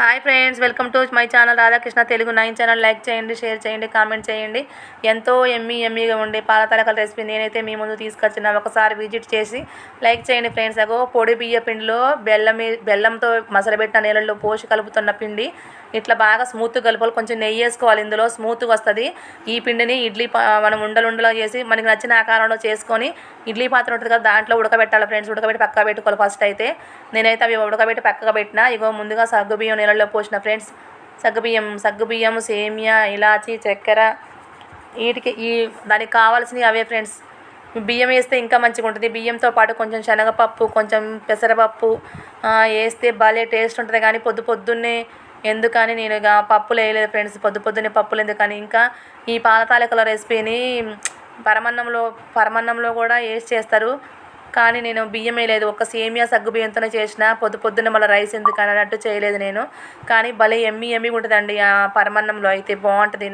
Hi friends welcome to my channel Radhakrishna Telugu nine channel. Like చేయండి share చేయండి comment చేయండి. ఎంతో Emmy ఎమ్మీగా ఉండే పాల తలకల రెసిపీ నేనైతే మీ ముందు తీసుకొచ్చిన ఒకసారి విజిట్ చేసి లైక్ చేయండి ఫ్రెండ్స్. అగో పొడి బియ్య పిండిలో బెల్లం బెల్లంతో మసలబెట్టిన నీళ్ళల్లో పోసి కలుపుతున్న పిండి. ఇట్లా బాగా స్మూత్గా కలుపుకోవాలి. కొంచెం నెయ్యి వేసుకోవాలి. ఇందులో స్మూత్గా వస్తుంది. ఈ పిండిని ఇడ్లీ మనం ఉండలు ఉండలు చేసి మనకి నచ్చిన ఆకారంలో చేసుకొని ఇడ్లీ పాత్ర ఉంటుంది కదా దాంట్లో ఉడకబెట్టాలి ఫ్రెండ్స్. ఉడకబెట్టి పక్క పెట్టుకోవాలి ఫస్ట్ అయితే. నేనైతే అవి ఉడకబెట్టి పక్కగా పెట్టిన. ఇగో ముందుగా సగ్గుబియ్యం నీళ్ళలో పోసిన ఫ్రెండ్స్. సగ్గుబియ్యం సగ్గుబియ్యం సేమియా ఇలాచి చక్కెర వీటికి ఈ దానికి కావాల్సినవి అవే ఫ్రెండ్స్. బియ్యం వేస్తే ఇంకా మంచిగా ఉంటుంది బియ్యంతో పాటు కొంచెం శనగపప్పు కొంచెం పెసరపప్పు వేస్తే భలే టేస్ట్ ఉంటుంది. కానీ పొద్దు పొద్దున్నే ఎందుకని నేను ఇక పప్పులు వేయలేదు ఫ్రెండ్స్. పొద్దు పొద్దున్నే పప్పులు ఎందుకని ఇంకా ఈ పాల తాలికల రెసిపీని పరమన్నంలో పరమన్నంలో కూడా వేసి చేస్తారు. కానీ నేను బియ్యం వేయలేదు ఒక సేమియా సగ్గు బియ్యంతోనే చేసిన పొద్దు పొద్దున్న మళ్ళీ రైస్ ఎందుకు అన్నట్టు చేయలేదు నేను. కానీ భలే ఎమ్మి ఎమ్మి ఉంటుందండి ఆ పరమన్నంలో. అయితే బాగుంటుంది.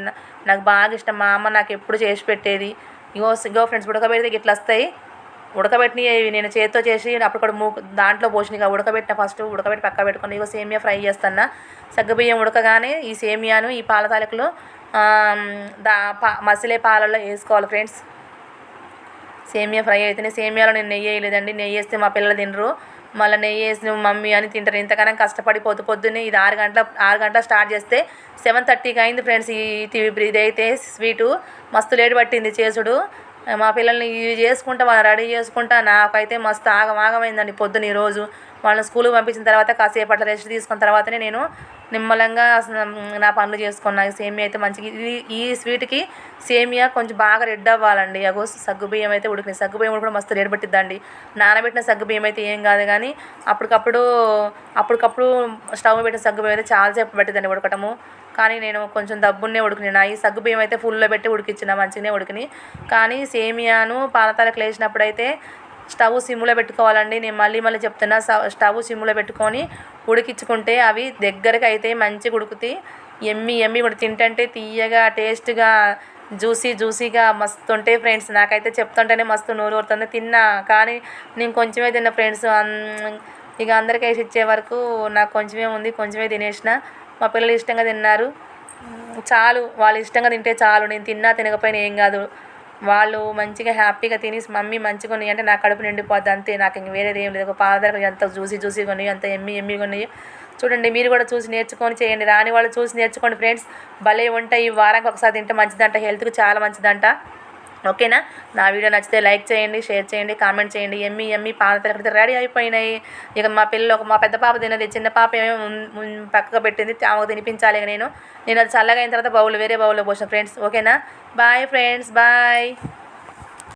నాకు బాగా ఇష్టం. మా అమ్మ నాకు ఎప్పుడు చేసి పెట్టేది. ఇగో ఇగో ఫ్రెండ్స్ ఉడకబెడితే ఇట్లా వస్తాయి. ఉడకబెట్టినవి నేను చేతితో చేసి అప్పుడు కూడా మూ దాంట్లో పోసిన ఉడకబెట్టిన ఫస్ట్ ఉడకబెట్టి పక్క పెట్టుకుని ఇగో సేమియా ఫ్రై చేస్తున్నా. సగ్గుబియ్యం ఉడకగానే ఈ సేమియాను ఈ పాల తాలకులు దా పా మసిలే పాలల్లో వేసుకోవాలి ఫ్రెండ్స్. సేమియా ఫ్రై అయితేనే సేమియాలో నేను నెయ్యి వేయలేదండి. నెయ్యి వేస్తే మా పిల్లలు తినరు. మళ్ళీ నెయ్యి వేసిన మమ్మీ అని తింటారు. ఇంతకన్నా కష్టపడి పొద్దు పొద్దున్నే ఇది ఆరు గంటల ఆరు గంటల స్టార్ట్ చేస్తే సెవెన్ థర్టీకి అయింది ఫ్రెండ్స్ ఈ ఇదైతే స్వీటు. మస్తు లేట్ పట్టింది చేసుడు. మా పిల్లల్ని ఇవి చేసుకుంటా వాళ్ళని రెడీ చేసుకుంటా నాకైతే మస్తు ఆగమాగమైందండి పొద్దున ఈరోజు వాళ్ళని స్కూల్కి పంపించిన తర్వాత కాసేపట్ల రెస్ట్ తీసుకున్న తర్వాతనే నేను నిమ్మలంగా అసలు నా పనులు చేసుకున్నా సేమియా అయితే మంచిగా ఇది ఈ స్వీట్కి సేమియా కొంచెం బాగా రెడ్ అవ్వాలండి. అగో సగ్గుబియ్యం అయితే ఉడికినాయి సగ్గుబియ్యం కూడా మస్తు రేటు పెట్టిద్దండి. నానబెట్టిన సగ్గుబియ్యం అయితే ఏం కాదు కానీ అప్పటికప్పుడు అప్పటికప్పుడు స్టవ్ పెట్టిన సగ్గుబియ్యం అయితే చాలాసేపు పెట్టిద్దండి ఉడకటము. కానీ నేను కొంచెం దబ్బున్నే ఉడికినా. ఈ సగ్గుబియ్యం అయితే ఫుల్లో పెట్టి ఉడికిచ్చిన మంచిగానే ఉడికినాయి. కానీ సేమియాను పాలతాలకు వేసినప్పుడు అయితే స్టవ్ సిమ్లో పెట్టుకోవాలండి. నేను మళ్ళీ మళ్ళీ చెప్తున్నా స- స్టవ్ సిమ్లో పెట్టుకొని ఉడికించుకుంటే అవి దగ్గరకు అయితే మంచిగా ఉడుకుతాయి. ఎమ్మి ఎమ్మి కూడా తింటంటే తీయగా టేస్ట్గా జ్యూసీ జ్యూసీగా మస్తు ఉంటాయి ఫ్రెండ్స్. నాకైతే చెప్తుంటేనే మస్తు నోరు ఊరుతుంది. తిన్నా కానీ నేను కొంచెమే తిన్నా ఫ్రెండ్స్. ఇక అందరికీ వేసి ఇచ్చే వరకు నాకు కొంచెమే ఉంది. కొంచెమే తినేసిన. మా పిల్లలు ఇష్టంగా తిన్నారు. చాలు వాళ్ళు ఇష్టంగా తింటే చాలు. నేను తిన్నా తినకపోయినా ఏం కాదు. వాళ్ళు మంచిగా హ్యాపీగా తిని మమ్మీ మంచిగా ఉన్నాయి అంటే నా కడుపు నిండిపోద్ది అంతే. నాకు ఇంక వేరేది ఏం లేదు. ఒక ఎంత జ్యూసీ జ్యూసీగా ఉన్నాయి అంత ఎమ్మి ఎమ్మిగా ఉన్నాయి చూడండి మీరు కూడా చూసి నేర్చుకొని చేయండి. రాని వాళ్ళు చూసి నేర్చుకోండి ఫ్రెండ్స్ భలే ఉంటాయి. ఈ వారానికి ఒకసారి తింటే మంచిదంట హెల్త్కి చాలా మంచిదంట. ఓకేనా? నా వీడియో నచ్చితే లైక్ చేయండి షేర్ చేయండి కామెంట్ చేయండి. ఎమ్మి ఎమ్మి పాల కడితే రెడీ అయిపోయినాయి. ఇక మా పిల్లలు ఒక మా పెద్ద పాప తినది చిన్న పాప ఏమో పక్కకు పెట్టింది ఆమెకు తినిపించాలి నేను. నేను అది చల్లగా అయిన తర్వాత బౌల్ వేరే బౌల్లో పోసిన ఫ్రెండ్స్. ఓకేనా? Bye friends bye.